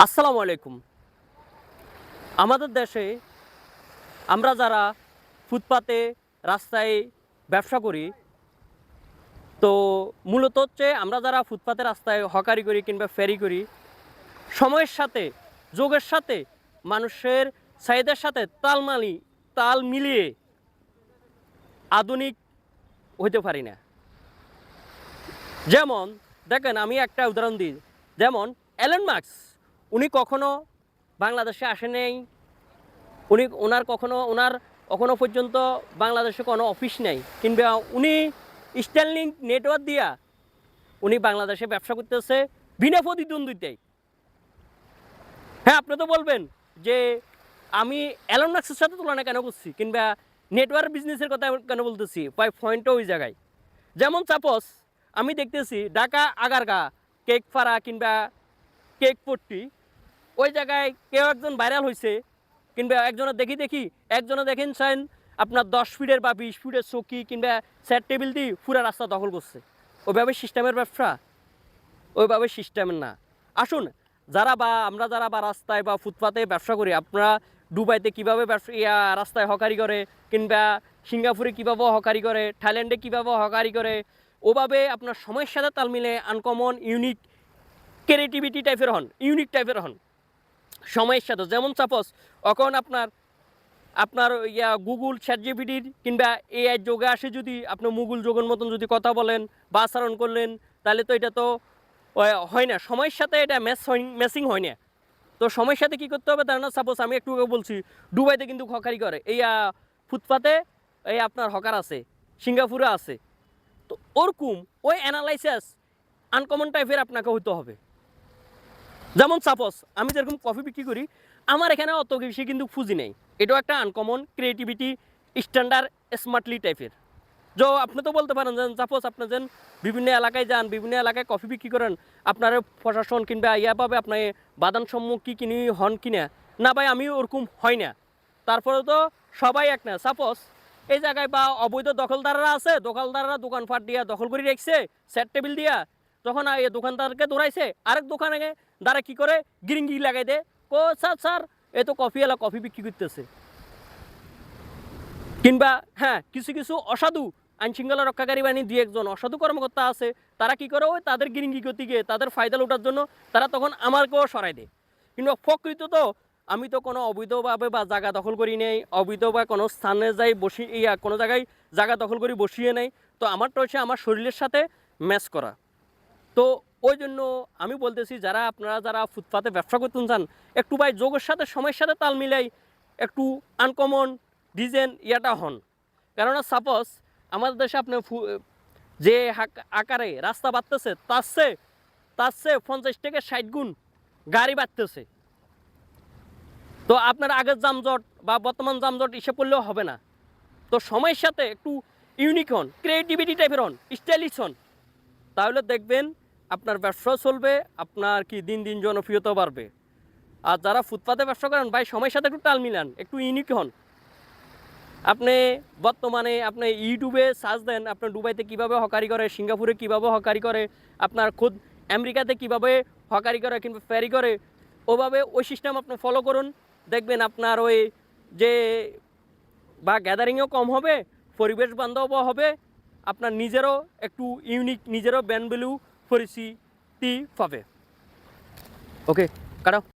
আসসালামু আলাইকুম। আমাদের দেশে আমরা যারা ফুটপাতে, রাস্তায় ব্যবসা করি, তো মূলত হচ্ছে আমরা যারা ফুটপাতে, রাস্তায় হকারি করি কিংবা ফেরি করি, সময়ের সাথে, যোগের সাথে, মানুষের চাহিদার সাথে তালমালি তাল মিলিয়ে আধুনিক হইতে পারি না। যেমন, দেখেন আমি একটা উদাহরণ দিই। যেমন অ্যালেন মার্কস উনি কখনো বাংলাদেশে আসে নেই, উনি ওনার কখনো ওনার এখনও পর্যন্ত বাংলাদেশে কোনো অফিস নেই, কিংবা উনি স্ট্যান্ডিং নেটওয়ার্ক দিয়া উনি বাংলাদেশে ব্যবসা করতেছে বিনা প্রতিদ্বন্দ্বিতায়। হ্যাঁ আপনি তো বলবেন যে আমি অ্যালন মার্কসের সাথে তুলনা কেন করছি, কিংবা নেটওয়ার্ক বিজনেসের কথা কেন বলতেছি, পাই পয়েন্টও ওই জায়গায়। যেমন সাপোজ আমি দেখতেছি ঢাকা, আগারগা, কেক ফাড়া কিংবা কেক পট্টি ওই জায়গায় কেউ একজন ভাইরাল হয়েছে কিংবা একজনের দেখি দেখি, একজনে দেখেন চাইন আপনার দশ ফিটের বা বিশ ফিটের চকি কিংবা চেয়ার টেবিল দিয়ে পুরা রাস্তা দখল করছে। ওইভাবে সিস্টেমের ব্যবসা, ওইভাবে সিস্টেমের না। আসুন, যারা বা আমরা যারা বা রাস্তায় বা ফুটপাতে ব্যবসা করি, আপনারা দুবাইতে কীভাবে ব্যবসা রাস্তায় হকারি করে, কিংবা সিঙ্গাপুরে কীভাবে হকারি করে, থাইল্যান্ডে কীভাবে হকারি করে, ওভাবে আপনার সময়ের সাথে তাল মিলে আনকমন ইউনিক ক্রিয়েটিভিটি টাইপের হন ইউনিক টাইপের হন। সময়ের সাথে। যেমন সাপোজ এখন আপনার আপনার ইয়া গুগল চ্যাট জিপিটির কিংবা এআই যোগে আসে যদি আপনি মুগুল যোগের মতন যদি কথা বলেন বা আচরণ করলেন, তাহলে তো এটা তো হয়- হয় না। সময়ের সাথে এটা ম্যাচ হয় ম্যাচিং হয় না। তো সময়ের সাথে কী করতে হবে? তার না সাপোজ আমি একটু বলছি, দুবাইতে কিন্তু হকারি করে। এই ফুটপাতে এই আপনার হকার আছে, সিঙ্গাপুরে আছে। তো ওরকম ওই অ্যানালাইসিস আনকমন টাইপের আপনাকে হইতে হবে। যেমন সাপোজ আমি যেরকম কফি বিক্রি করি, আমার এখানে অত বেশি কিন্তু ফুজি নেই। এটাও একটা আনকমন ক্রিয়েটিভিটি স্ট্যান্ডার্ড স্মার্টলি টাইপের যে, আপনি তো বলতে পারেন যে সাপোজ আপনি যেন বিভিন্ন এলাকায় যান, বিভিন্ন এলাকায় কফি বিক্রি করেন, আপনার প্রশাসন কিংবা ইয়া পাবে আপনার বাদান সম্মুখ কি কিনি, হন কিনা? না ভাই, আমি ওরকম হয় না। তারপরে তো সবাই এক না। সাপোজ এই জায়গায় বা অবৈধ দখলদাররা আছে, দখলদাররা দোকানপাট দিয়া দখল করে রেখছে সেট টেবিল দিয়া, যখন এই দোকানদারকে দৌড়াইছে আরেক দোকানে দ্বারা কি করে? গিরিঙ্গি লাগাই দে। কো, স্যার স্যার, এ তো কফি এলা কফি বিক্রি করতেছে। কিংবা হ্যাঁ কিছু কিছু অসাধু আইন শৃঙ্খলা রক্ষাকারী বাহিনী দুই একজন অসাধু কর্মকর্তা আছে, তারা কি করে? ওই তাদের গিরিঙ্গি গতিকে তাদের ফায়দা লোটার জন্য তারা তখন আমাকেও সরাই দেয়। কিন্তু প্রকৃত তো, আমি তো কোনো অবৈধভাবে বা জায়গা দখল করি নেই অবৈধ বা কোনো স্থানে যাই বসি, ইয়া, কোনো জায়গায় জায়গা দখল করি, বসিয়ে নেই। তো আমারটা হচ্ছে আমার শরীরের সাথে ম্যাচ করা। তো ওই জন্য আমি বলতেছি, যারা আপনারা যারা ফুটপাতে ব্যবসা করতে চান, একটু ভাই যোগের সাথে, সময়ের সাথে তাল মিলাই একটু আনকমন ডিজাইন ইয়াটা হন। কেননা সাপোজ আমাদের দেশে আপনি যে আকারে রাস্তা বাড়তেছে তার চেয়ে তার চেয়ে পঞ্চাশ থেকে ষাট গুণ গাড়ি বাড়তেছে তো আপনার আগের যানজট বা বর্তমান যানজট হিসেব করলেও হবে না। তো সময়ের সাথে একটু ইউনিক হন ক্রিয়েটিভিটি টাইপের হন স্টাইলিশ হন। তাহলে দেখবেন আপনার ব্যবসা চলবে, আপনার কি দিন দিন জনপ্রিয়তা বাড়বে। আর যারা ফুটপাতে ব্যবসা করেন, ভাই, সময়ের সাথে একটু তাল মিলান, একটু ইউনিক হন। আপনি বর্তমানে আপনি ইউটিউবে সার্চ দেন, আপনার দুবাইতে কীভাবে হকারি করে, সিঙ্গাপুরে কীভাবে হকারি করে, আপনার খুদ আমেরিকাতে কীভাবে হকারি করে কিংবা ফেরি করে, ওভাবে ওই সিস্টেম আপনি ফলো করুন। দেখবেন আপনার ওই যে বা গ্যাদারিংও কম হবে, পরিবেশ বান্ধবও হবে, আপনার নিজেরও একটু ইউনিক নিজেরও ব্যান্ড ভ্যালু পরিচিতি পাবে ওকে কাটাও।